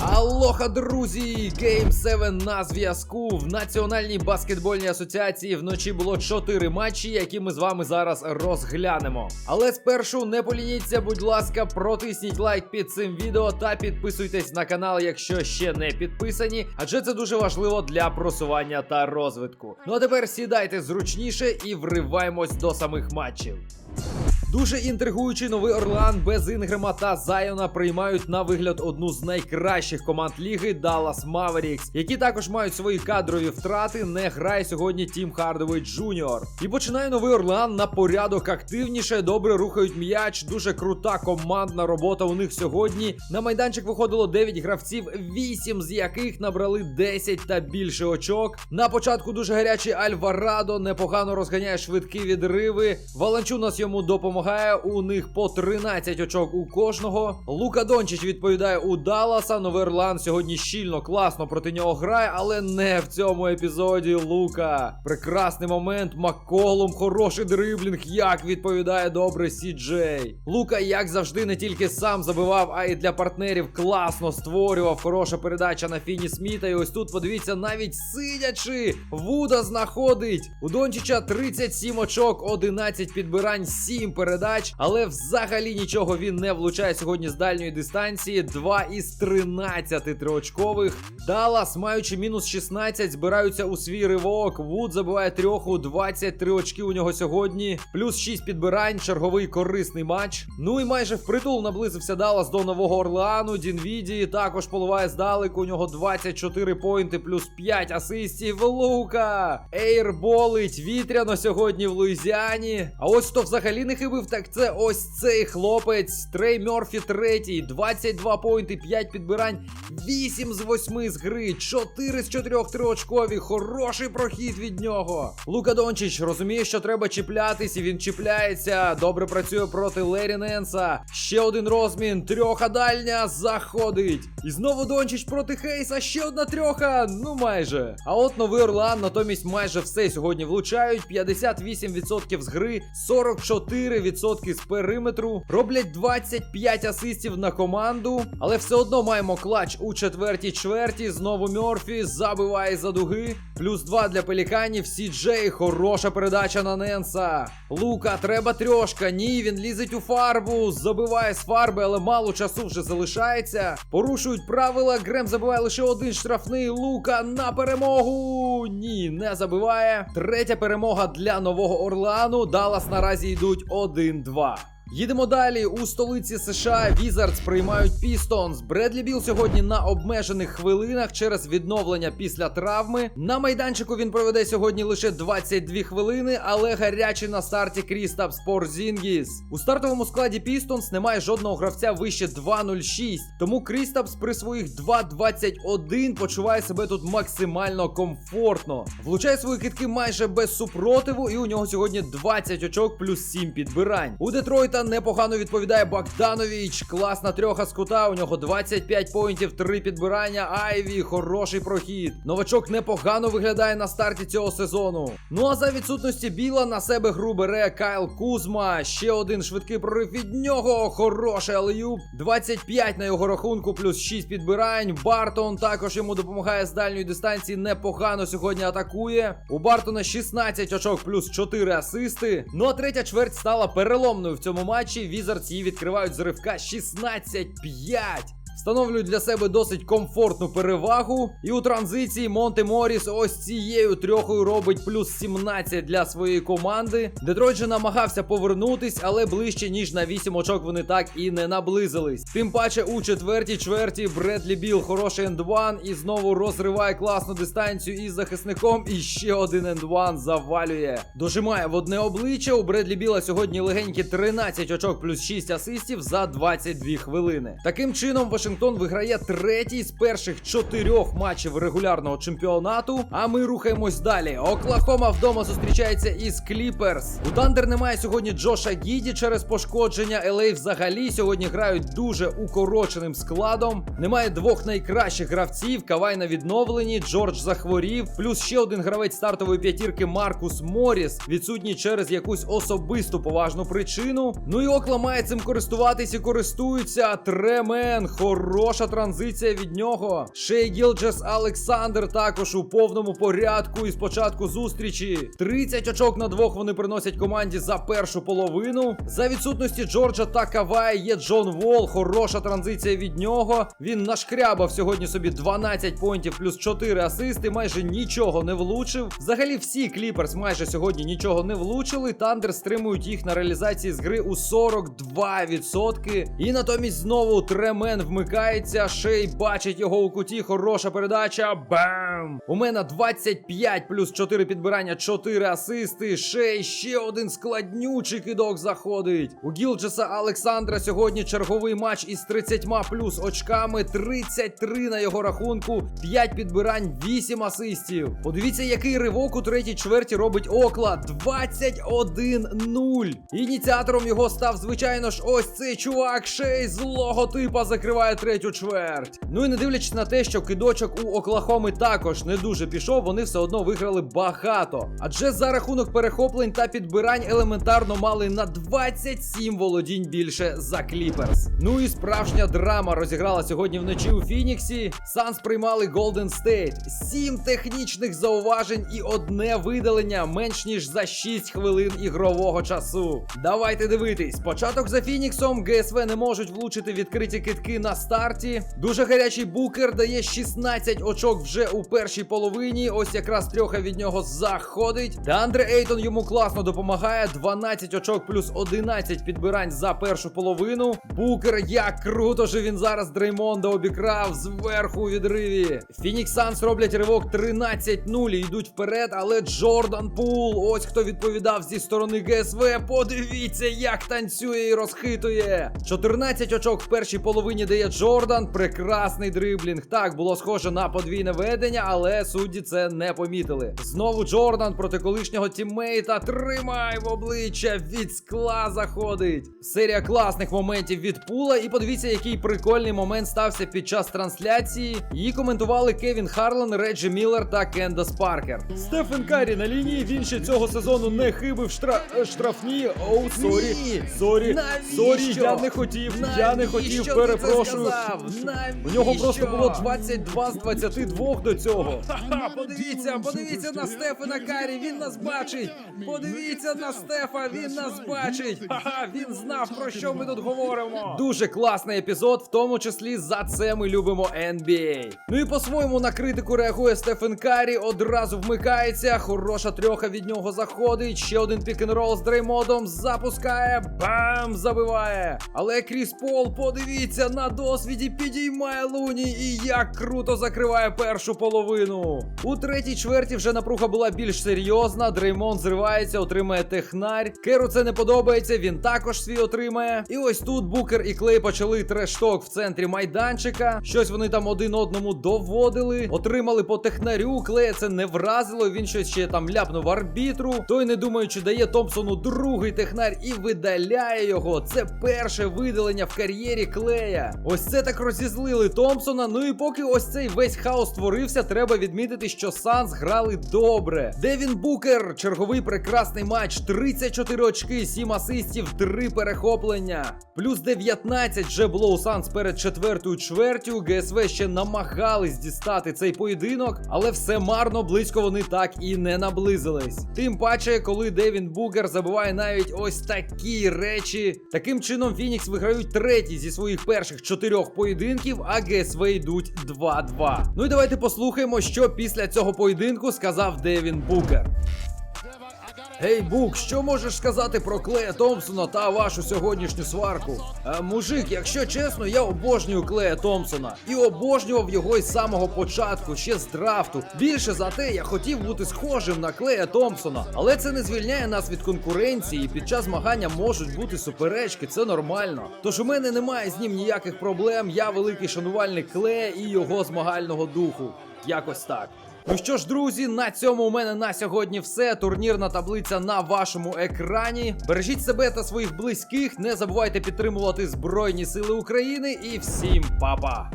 Алоха, друзі! Game 7 на зв'язку. В Національній баскетбольній асоціації вночі було 4 матчі, які ми з вами зараз розглянемо. Але спершу не полініться, будь ласка, протисніть лайк під цим відео та підписуйтесь на канал, якщо ще не підписані, адже це дуже важливо для просування та розвитку. Ну а тепер сідайте зручніше і вриваємось до самих матчів. Дуже інтригуючий новий Орлеан без Інгрема та Зайона приймають на вигляд одну з найкращих команд ліги Dallas Mavericks, які також мають свої кадрові втрати. Не грає сьогодні Тім Хардовий Джуніор. І починає новий Орлеан на порядок активніше. Добре рухають м'яч. Дуже крута командна робота у них сьогодні. На майданчик виходило 9 гравців, 8 з яких набрали 10 та більше очок. На початку дуже гарячий Альварадо непогано розганяє швидкі відриви. Валанчунас йому допомагає. У них по 13 очок у кожного. Лука Дончич відповідає у Далласа. Новий Орлеан сьогодні щільно, класно проти нього грає, але не в цьому епізоді. Лука. Прекрасний момент. Макколум, хороший дриблінг. Як відповідає добре Сі-Джей. Лука, як завжди, не тільки сам забивав, а й для партнерів класно створював. Хороша передача на Фіні Сміта. І ось тут, подивіться, навіть сидячи, Вуда знаходить. У Дончича 37 очок, 11 підбирань, 7 передач. Але взагалі нічого він не влучає сьогодні з дальньої дистанції. 2 із 13 триочкових. Даллас, маючи мінус 16, збираються у свій ривок. Вуд забиває трьоху, 23 очки у нього сьогодні. Плюс 6 підбирань, черговий корисний матч. Ну і майже впритул наблизився Даллас до нового Орлеану. Дінвіді також поливає здалеку. У нього 24 поінти, плюс 5 асистів. Лука! Ейрболить вітряно сьогодні в Луїзіані. А ось хто взагалі не хибив, так це ось цей хлопець. Трей Мерфі третій, 22 поінти, 5 підбирань, 8 з 8 з гри, 4 з 4 триочкові. Хороший прохід від нього. Лука Дончич розуміє, що треба чіплятись, і він чіпляється. Добре працює проти Лері Ненса. Ще один розмін. Трьоха дальня заходить. І знову Дончич проти Хейса. Ще одна трьоха. Ну майже. А от новий Орлан натомість майже все сьогодні влучають. 58% з гри, 44% з периметру. Роблять 25 асистів на команду. Але все одно маємо клач у четвертій чверті. Знову Мьорфі забиває за дуги. Плюс 2 для пеліканів. Сі Джей. Хороша передача на Ненса. Лука, треба трьошка. Ні, він лізить у фарбу. Забиває з фарби, але мало часу вже залишається. Порушують правила. Грем забиває лише один штрафний. Лука на перемогу. Ні, не забиває. Третя перемога для нового Орлеану. Даллас наразі йдуть 1-2. Їдемо далі. У столиці США Візардс приймають Пістонс. Бредлі Біл сьогодні на обмежених хвилинах через відновлення після травми. На майданчику він проведе сьогодні лише 22 хвилини, але гарячий на старті Крістапс Порзінгіс. У стартовому складі Пістонс немає жодного гравця вище 2.06. Тому Крістапс при своїх 2.21 почуває себе тут максимально комфортно. Влучає свої китки майже без супротиву, і у нього сьогодні 20 очок плюс 7 підбирань. У Детройта непогано відповідає Богданович. Класна трьоха з кута. У нього 25 поінтів, 3 підбирання. Айві, хороший прохід. Новачок непогано виглядає на старті цього сезону. Ну а за відсутності Біла на себе гру бере Кайл Кузма. Ще один швидкий прорив від нього. Хороший алеюб. 25 на його рахунку, плюс 6 підбирань. Бартон також йому допомагає з дальньої дистанції. Непогано сьогодні атакує. У Бартона 16 очок, плюс 4 асисти. Ну а третя чверть стала переломною в цьому матчі. Візардс її відкривають з ривка 16-5. Встановлюють для себе досить комфортну перевагу. І у транзиції Монте Моріс ось цією трьохою робить плюс 17 для своєї команди. Детройт же намагався повернутись, але ближче ніж на 8 очок вони так і не наблизились. Тим паче у четвертій чверті Бредлі Біл хороший ендван і знову розриває класну дистанцію із захисником. І ще один ендван завалює. Дожимає в одне обличчя. У Бредлі Біла сьогодні легенькі 13 очок плюс 6 асистів за 22 хвилини. Таким чином, Вашингтон виграє третій з перших чотирьох матчів регулярного чемпіонату. А ми рухаємось далі. Оклахома вдома зустрічається із Кліперс. У Тандер немає сьогодні Джоша Гіді через пошкодження. LA взагалі сьогодні грають дуже укороченим складом. Немає двох найкращих гравців. Кавай на відновленні. Джордж захворів. Плюс ще один гравець стартової п'ятірки Маркус Моріс. Відсутній через якусь особисту поважну причину. Ну і Окла має цим користуватись і користуються. Тремен. Хороша транзиція від нього. Шей Гілджес Олександр також у повному порядку. І спочатку зустрічі 30 очок на двох вони приносять команді за першу половину. За відсутності Джорджа та Кавая є Джон Вол. Хороша транзиція від нього. Він нашкрябав сьогодні собі 12 поінтів плюс 4 асисти. Майже нічого не влучив. Взагалі всі кліперс майже сьогодні нічого не влучили. Тандер стримують їх на реалізації з гри у 42%. І натомість знову Тремен вмикається. Шей бачить його у куті. Хороша передача. Бам! У мене 25 плюс 4 підбирання, 4 асисти. Шей ще один складнючий кидок заходить. У Гілджеса Олександра сьогодні черговий матч із 30 плюс очками. 33 на його рахунку, 5 підбирань, 8 асистів. Подивіться, який ривок у третій чверті робить Окла. 21-0. Ініціатором його став, звичайно ж, ось цей чувак. Шей з логотипа закриває третю чверть. Ну і не дивлячись на те, що кидочок у Оклахоми також не дуже пішов, вони все одно виграли багато. Адже за рахунок перехоплень та підбирань елементарно мали на 27 володінь більше за Кліперс. Ну і справжня драма розіграла сьогодні вночі у Фініксі. Санс приймали Голден Стейт. Сім технічних зауважень і одне видалення менш ніж за 6 хвилин ігрового часу. Давайте дивитись. Початок за Фініксом. ГСВ не можуть влучити відкриті китки на старті. Дуже гарячий букер дає 16 очок вже у першій половині. Ось якраз трьоха від нього заходить. Деандре Ейтон йому класно допомагає. 12 очок плюс 11 підбирань за першу половину. Букер, як круто же він зараз Дреймонда обікрав зверху у відриві. Фінікс Санс роблять ривок 13-0 і йдуть вперед, але Джордан Пул, ось хто відповідав зі сторони ГСВ. Подивіться, як танцює і розхитує. 14 очок в першій половині дає Джордан. Прекрасний дриблінг. Так, було схоже на подвійне ведення, але судді це не помітили. Знову Джордан проти колишнього тіммейта. Тримай в обличчя від скла заходить. Серія класних моментів від пула. І подивіться, який прикольний момент стався під час трансляції. Її коментували Кевін Харлан, Реджі Міллер та Кендас Паркер. Стефен Карі на лінії. Він ще цього сезону не хибив штра... е, штрафні. Оу, сорі. Сорі. Сорі, я не хотів. Я не хотів, перепрошую. Сказав? У нього просто було 22 з 22 до цього. Подивіться, подивіться на Стефана Карі, він нас бачить. Подивіться на Стефа, він нас бачить. Ха-ха, він знав про що ми тут говоримо. Дуже класний епізод, в тому числі за це ми любимо NBA. Ну і по-своєму на критику реагує Стефен Карі, одразу вмикається. Хороша трьоха від нього заходить. Ще один пік-н-рол з Дреймодом запускає. Бам! Забиває. Але Кріс Пол, подивіться, на досвіді підіймає Луні і як круто закриває першу половину. У третій чверті вже напруга була більш серйозна. Дреймон зривається, отримає технарь. Керу це не подобається, він також свій отримає. І ось тут Букер і Клей почали трешток в центрі майданчика. Щось вони там один одному доводили. Отримали по технарю. Клея це не вразило. Він щось ще там ляпнув арбітру. Той, не думаючи, дає Томпсону другий технар і видаляє його. Це перше видалення в кар'єрі Клея. Ось це так розізлили Томпсона. Ну і поки ось цей весь хаос створився, треба відмітити, що Санс грали добре. Девін Букер, черговий прекрасний матч, 34 очки, 7 асистів, 3 перехоплення. Плюс 19 вже було у Санс перед четвертою чвертю. ГСВ ще намагались дістати цей поєдинок, але все марно, близько вони так і не наблизились. Тим паче, коли Девін Букер забиває навіть ось такі речі. Таким чином, Фінікс виграють третій зі своїх перших чотирьох поєдинків, а ГСВ йдуть 2-2. Ну і давайте послухаємо, що після цього поєдинку сказав Девін Букер. Гей, Бук, що можеш сказати про Клея Томпсона та вашу сьогоднішню сварку? Е, мужик, якщо чесно, я обожнюю Клея Томпсона і обожнював його із самого початку, ще з драфту. Більше за те, я хотів бути схожим на Клея Томпсона, але це не звільняє нас від конкуренції. і Під час змагання можуть бути суперечки, це нормально. Тож у мене немає з ним ніяких проблем. Я великий шанувальник Клея і його змагального духу. Якось так. Ну що ж, друзі, на цьому у мене на сьогодні все. Турнірна таблиця на вашому екрані. Бережіть себе та своїх близьких. Не забувайте підтримувати Збройні Сили України і всім па-па!